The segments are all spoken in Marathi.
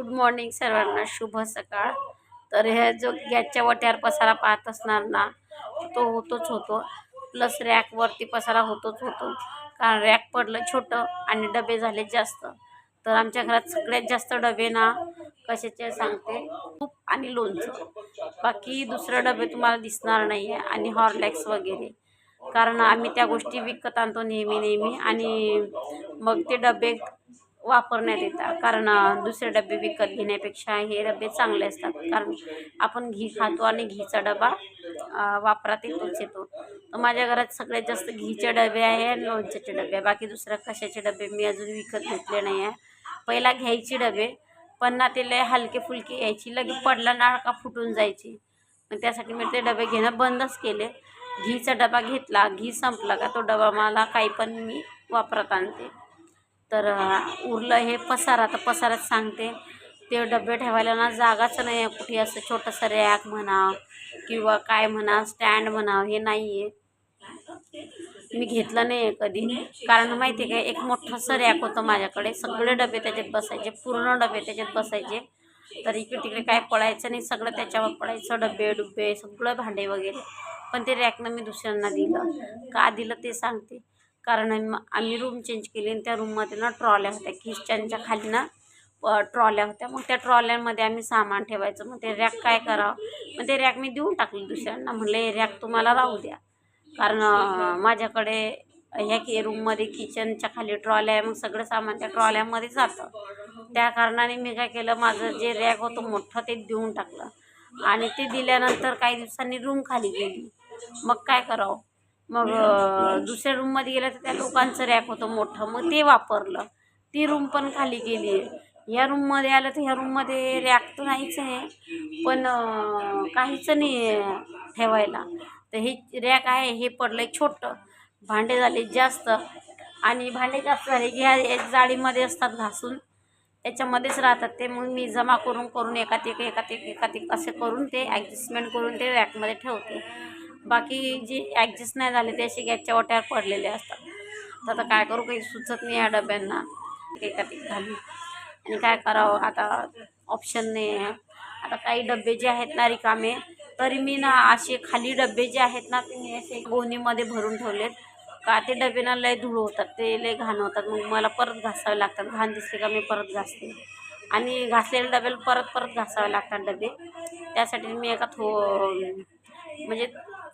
गुड मॉर्निंग सर्वांना शुभ सकाळ. तर ह्या जो गॅसच्या वट्यावर पसारा पाहत असणार ना तो होतोच होतो. प्लस रॅकवरती पसारा होतोच होतो. कारण रॅक पडलं छोटं आणि डबे झाले जास्त. तर आमच्या घरात सगळ्यात जास्त डबे ना कशाचे सांगते? तूप आणि लोणचं. बाकी दुसरं डबे तुम्हाला दिसणार नाही आहे आणि हॉर्लॅक्स वगैरे. कारण आम्ही त्या गोष्टी विकत आणतो नेहमी नेहमी आणि मग ते डबे वापरण्यात येतात. कारण दुसरे डबे विकत घेण्यापेक्षा हे डबे चांगले असतात. कारण आपण घी खातो आणि घीचा डबा वापरात येतोच येतो. तर माझ्या घरात सगळ्यात जास्त घीचे डबे आहे आणि लोणच्याचे डबे आहे. बाकी दुसऱ्या कशाचे डबे मी अजून विकत घेतले नाही आहे. पहिला घ्यायची डबे पण ना ते लय हलके फुलके यायची लगे पडला ना का फुटून जायची. मग त्यासाठी मी ते डबे घेणं बंदच केले. घीचा डबा घेतला घी संपला का तो डबा मला काही पण मी वापरत आणते. तर उरलं हे पसारा तर पसारात सांगते. ते डबे ठेवायला ना जागाच नाही आहे कुठे असं छोटंसं रॅक म्हणा किंवा काय म्हणा स्टँड म्हणा हे नाही आहे मी घेतलं नाही आहे कधी. कारण माहिती आहे का एक मोठंसं रॅक होतं माझ्याकडे. सगळे डबे त्याच्यात बसायचे पूर्ण डबे त्याच्यात बसायचे. तर इकडे तिकडे काय पडायचं नाही सगळं त्याच्यावर पडायचं डबे डुबे सगळं भांडे वगैरे. पण ते रॅकनं मी दुसऱ्यांना दिलं. का दिलं ते सांगते. कारण आम्ही रूम चेंज केली आणि त्या रूममध्ये ना ट्रॉल्या होत्या. किचनच्या खाली ना ट्रॉल्या होत्या. मग त्या ट्रॉल्यांमध्ये आम्ही सामान ठेवायचं. मग ते रॅक काय करावं? मग ते रॅक मी देऊन टाकले दुसऱ्यांना. म्हणलं हे रॅक तुम्हाला राहू द्या. कारण माझ्याकडे ह्या की रूममध्ये किचनच्या खाली ट्रॉल्या आहे. मग सगळं सामान त्या ट्रॉल्यामध्ये जातं. त्या कारणाने मी काय केलं? माझं जे रॅक होतं मोठं ते देऊन टाकलं. आणि ते दिल्यानंतर काही दिवसांनी रूम खाली गेली. मग काय करावं? मग दुसऱ्या रूममध्ये गेलं तर त्या लोकांचं रॅक होतं मोठं. मग ते वापरलं. ती रूम पण खाली गेली आहे. ह्या रूममध्ये आलं तर ह्या रूममध्ये रॅक तर नाहीच आहे. पण काहीच नाही ठेवायला. तर हे रॅक आहे हे पडलं आहे छोटं. भांडे झाले जास्त. आणि भांडे जास्त झाले की ह्या जाळीमध्ये असतात घासून. त्याच्यामध्येच राहतात ते. मग मी जमा करून करून एकात एक एकात एक एकात एक असे करून ते ॲडजस्टमेंट करून ते रॅकमध्ये ठेवते. बाकी जे ॲडजस्ट नाही झाले ते असे गॅसच्या ओट्यावर पडलेले असतात. तर आता काय करू काही सुचत नाही या डब्यांना. एकात एक घालून आणि काय करावं आता ऑप्शन नाही आहे. आता काही डबे जे आहेत ना रिकामे तरी मी ना असे खाली डबे जे आहेत ना ते मी असे गोणीमध्ये भरून ठेवलेत. का ते डबे ना लय धूळ होतात ते लय घाण होतात. मग मला परत घासावे लागतात. घाण दिसले का मी परत घासते. आणि घासलेले डब्याला परत परत घासावे लागतात डबे. त्यासाठी मी एका थो म्हणजे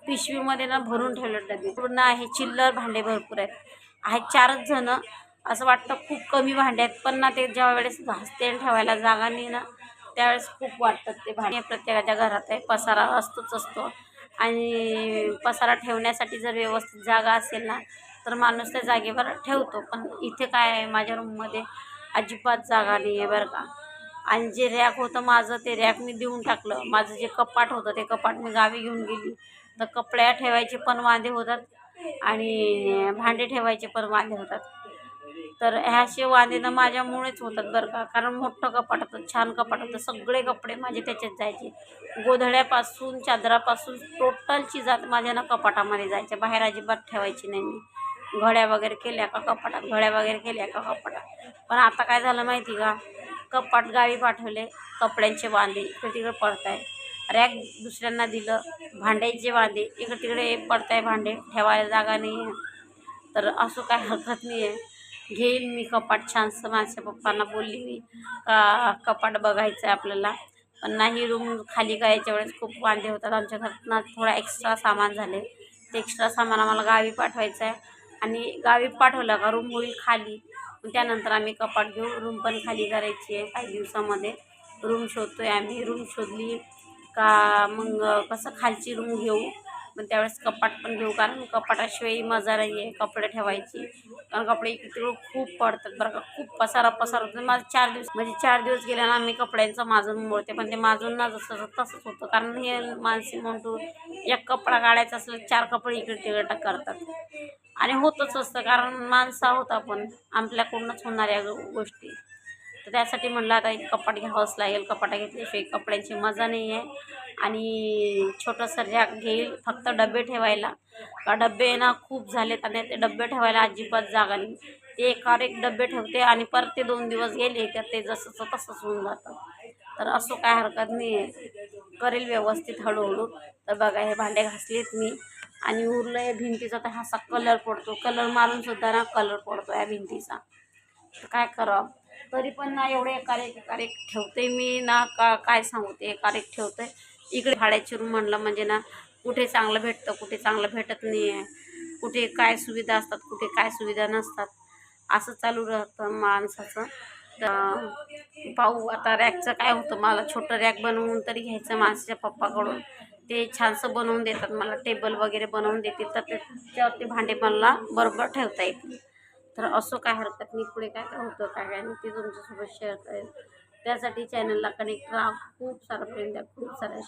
पिशवीमध्ये ना भरून ठेवलं डबे पूर्ण आहे चिल्लर भांडे भरपूर आहेत. आहेत चारच जणं. असं वाटतं खूप कमी भांडे आहेत पण ना ते ज्या वेळेस घासते ठेवायला जागा नाही ना त्यावेळेस खूप वाटतात ते भांडे. प्रत्येकाच्या घरात आहे पसारा असतोच असतो. आणि पसारा ठेवण्यासाठी जर व्यवस्थित जागा असेल ना तर माणूस त्या जागेवर ठेवतो. पण इथे काय आहे माझ्या रूममध्ये अजिबात जागा नाही आहे बरं का. आणि जे रॅक होतं माझं ते रॅक मी देऊन टाकलं. माझं जे कपाट होतं ते कपाट मी गावी घेऊन गेली. तर कपड्या ठेवायचे पण वांदे होतात आणि भांडे ठेवायचे पण वांदे होतात. तर ह्याचे वांदे ना माझ्यामुळेच होतात बरं का. कारण मोठं कपाट होतं छान कपाट होतं. सगळे कपडे माझे त्याच्यात जायचे. गोधड्यापासून चादरापासून टोटलची जात माझ्या ना कपाटामध्ये जायच्या बाहेर अजिबात ठेवायची नाही मी. घड्या वगैरे केल्या का कपाटात? घड्या वगैरे केल्या का कपाटात? पण आता काय झालं माहिती का? कपाट गावी पाठवले कपड्यांचे वांदे इकडे तिकडे पडत आहे रॅक दुसऱ्यांना दिलं. भांड्याचे वांदे इकडे तिकडे पडत आहे भांडे ठेवायला जागा नाही आहे. तर असं काय हरकत नाही आहे. घेईल मी कपाट छानसं माझ्या पप्पांना बोलली मी का कपाट बघायचं आहे आपल्याला. पण नाही रूम खाली करायच्या वेळेस खूप वांदे होतात. आमच्या घरात थोडा एक्स्ट्रा सामान झाले. ते एक्स्ट्रा सामान आम्हाला गावी पाठवायचं आहे आणि गावी पाठवलं का रूम होईल खाली. त्यानंतर आम्ही कपाट घेऊ रूम पण खाली करायची आहे काही दिवसामध्ये. रूम शोधतो आहे आम्ही. रूम शोधली का मग कसं खालची रूम घेऊ? मग त्यावेळेस कपाट पण घेऊ कारण कपाटाशिवाय मजा नाही आहे कपडे ठेवायची. कारण कपडे इकडे खूप पडतात बरं का. खूप पसारा पसारा होतो. माझं चार दिवस म्हणजे चार दिवस गेल्या ना मी कपड्यांचं माजून मोडते. पण ते माजून ना जसं तसंच होतं. कारण हे मानसी म्हणतो एक कपडा काढायचा असलं चार कपडे इकडे तिकडे करतात. आणि होतच असतं कारण माणसं आहोत आपण आपल्याकडूनच होणाऱ्या गोष्टी. तर त्यासाठी म्हणलं आता एक कपाट घ्यावंच लागेल. कपाटा घेतल्याशिवाय कपड्यांची मजा नाही आहे. आणि छोटंसं रॅक घेईल फक्त डबे ठेवायला. का डबे ना खूप झालेत आणि ते डबे ठेवायला अजिबात जागा नाही. ते एकावर एक डबे ठेवते आणि परत ते दोन दिवस गेले तर ते जसंचं तसंच होऊन जातं. तर असं काय हरकत नाही आहे. करेल व्यवस्थित हळूहळू. तर बघा हे भांडे घासलेत मी. आणि उरलं आहे भिंतीचा तर असा कलर पडतो. कलर मारूनसुद्धा ना कलर पडतो या भिंतीचा. तर काय करावं? तरी पण ना एवढे एकारेक एकारेक ठेवते मी ना का काय सांगू ते एकारेक ठेवते. इकडे भाड्याची रूम म्हणलं म्हणजे ना कुठे चांगलं भेटतं कुठे चांगलं भेटत नाही आहे कुठे काय सुविधा असतात कुठे काय सुविधा नसतात. असं चालू राहतं माणसाचं. तर पाहू आता रॅकचं काय होतं? मला छोटं रॅक बनवून तरी घ्यायचं माणसाच्या पप्पाकडून. ते छानसं बनवून देतात मला टेबल वगैरे बनवून देतील तर त्याच्यावरती भांडे मला बरोबर ठेवता येतील. तर असं काय हरकत नाही. पुढे काय काय होतं काय काय ते तुमच्यासोबत शेअर करेल त्यासाठी चॅनलला कनेक्ट राहा. खूप सारं प्रेम द्या खूप साऱ्या